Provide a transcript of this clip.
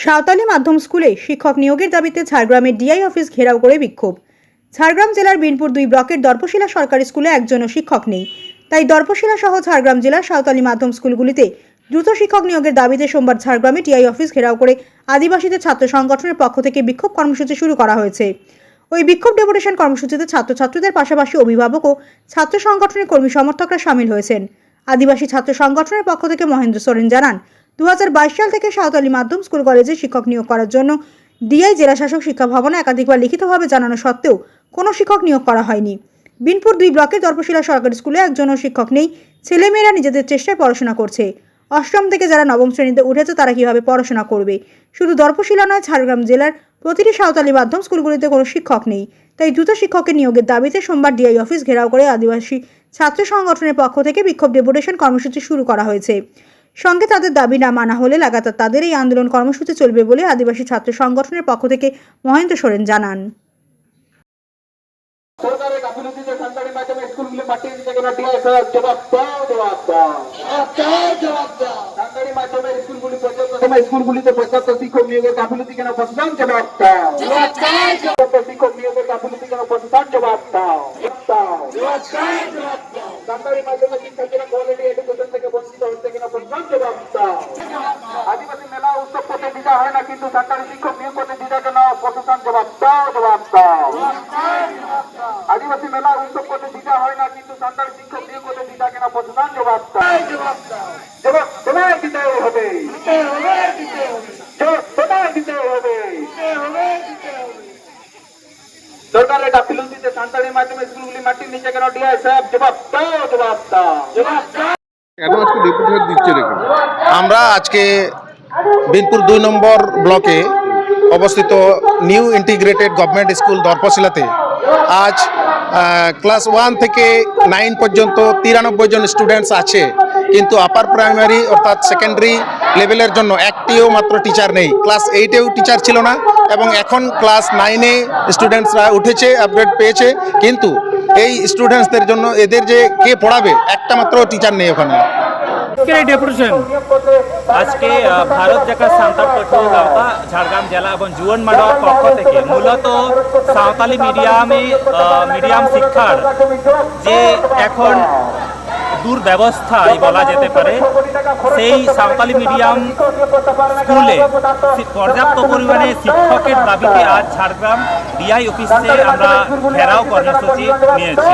সাঁওতালি মাধ্যম স্কুলে শিক্ষক নিয়োগের দাবিতে ঝাড়গ্রামের ডিআই অফিস ঘেরাও করে বিক্ষোভ। ঝাড়গ্রাম জেলার বিনপুর দুই ব্লকের দর্পশিলা সরকারি স্কুলে একজনও শিক্ষক নেই। তাই দর্পশিলা সহ ঝাড়গ্রাম জেলার সাঁওতালি মাধ্যম স্কুলগুলিতে দ্রুত শিক্ষক নিয়োগের দাবিতে সোমবার ঝাড়গ্রামে টিআই অফিস ঘেরাও করে আদিবাসীদের ছাত্র সংগঠনের পক্ষ থেকে বিক্ষোভ কর্মসূচি শুরু করা হয়েছে। ওই বিক্ষোভ ডেপুটেশন কর্মসূচিতে ছাত্রছাত্রীদের পাশাপাশি অভিভাবক ও ছাত্র সংগঠনের কর্মী সমর্থকরা সামিল হয়েছেন। আদিবাসী ছাত্র সংগঠনের পক্ষ থেকে মহেন্দ্র সোরেন জানান দু হাজার বাইশ সাল থেকে সাঁওতালি মাধ্যম স্কুল কলেজে শিক্ষক নিয়োগ করার জন্য ডিআই জেলাশাসক শিক্ষা ভবনে একাধিকবার লিখিতভাবে জানানো সত্ত্বেও কোনো শিক্ষক নিয়োগ করা হয়নি। বিনপুর দুই ব্লকের দর্পশিলা সরকারি স্কুলে একজনও শিক্ষক নেই। ছেলেমেয়েরা নিজেদের চেষ্টায় পড়াশোনা করছে। অষ্টম থেকে যারা নবম শ্রেণীতে উঠেছে, তারা কীভাবে পড়াশোনা করবে? শুধু দর্পশিলা নয়, ঝাড়গ্রাম জেলার প্রতিটি সাঁওতালি মাধ্যম স্কুলগুলিতে কোনো শিক্ষক নেই। তাই দ্রুত শিক্ষকের নিয়োগের দাবিতে সোমবার ডিআই অফিস ঘেরাও করে আদিবাসী ছাত্র সংগঠনের পক্ষ থেকে বিক্ষোভ ডেপুটেশন কর্মসূচি শুরু করা হয়েছে। সঙ্গে তাদের দাবি না মানা হলে লাগাতার তাদের এই আন্দোলন কর্মসূচি চলবে বলে আদিবাসী ছাত্র সংগঠনের পক্ষ থেকে মহেন্দ্র সোরেন জানান। স্কুলগুলিতে শিক্ষক নিয়োগের গাফিলতি কেন প্রশাসন? জবাব দাও। শিক্ষক নিয়োগের গাফিলতি কেন প্রশাসন? জবাব দাও। সরকারি মাধ্যমে শিক্ষার্থীরা কোয়ালিটি এডুকেশন থেকে বঞ্চিত হচ্ছে কিনা প্রশাসন জবাব দাও আদিবাসী মেলা উৎসব করতে দিতে হয় না কিন্তু সরকারি শিক্ষক নিয়োগ করতে দিতে কেন প্রশাসন জবাব দাও জবাব দাও। আদিবাসী মেলা উৎসব করতে দিতে হয় না কিন্তু সরকারি শিক্ষক নিয়োগ করতে দিতে কেন প্রশাসন জবাব দাও। জবাব তোমায় দিতে হবে। তোমায় দিতে হবে। সরকারের গাফিলতিতে সান্তাড়ির মাধ্যমে স্কুলগুলি মাটির নিচে কেন ডিআই সাহেব জবাব দাও জবাব দাও। জবাব দাও। কেন আজকে ডেপুটেশন দিচ্ছে রেখে আমরা আজকে বিনপুর দুই নম্বর ব্লকে অবস্থিত নিউ ইন্টিগ্রেটেড গভর্নমেন্ট স্কুল দর্পশিলাতে আজ ক্লাস ওয়ান থেকে নাইন পর্যন্ত তিরানব্বই জন স্টুডেন্টস আছে। কিন্তু আপার প্রাইমারি অর্থাৎ সেকেন্ডারি লেভেলের জন্য একটিও মাত্র টিচার নেই। ক্লাস এইটেও টিচার ছিল না এবং এখন ক্লাস নাইনে স্টুডেন্টসরা উঠেছে, আপগ্রেড পেয়েছে। কিন্তু এই স্টুডেন্টসদের জন্য এদের যে কে পড়াবে, একটা মাত্র টিচার নেই ওখানে। ডেপুটেশন। আজকে ভারত জাকাত সাঁওতাল আওতা ঝাড়গ্রাম জেলা এবং জুয়ন মাডোয়ার পক্ষ থেকে মূলত সাঁওতালি মিডিয়ামে মিডিয়াম শিক্ষার যে এখন দুর্ব্যবস্থাই বলা যেতে পারে, সেই সাঁওতালি মিডিয়াম স্কুলে পর্যাপ্ত পরিমাণে শিক্ষকের দাবিতে আজ ঝাড়গ্রাম ডিআই অফিসে আমরা ঘেরাও কর্মসূচি নিয়েছি।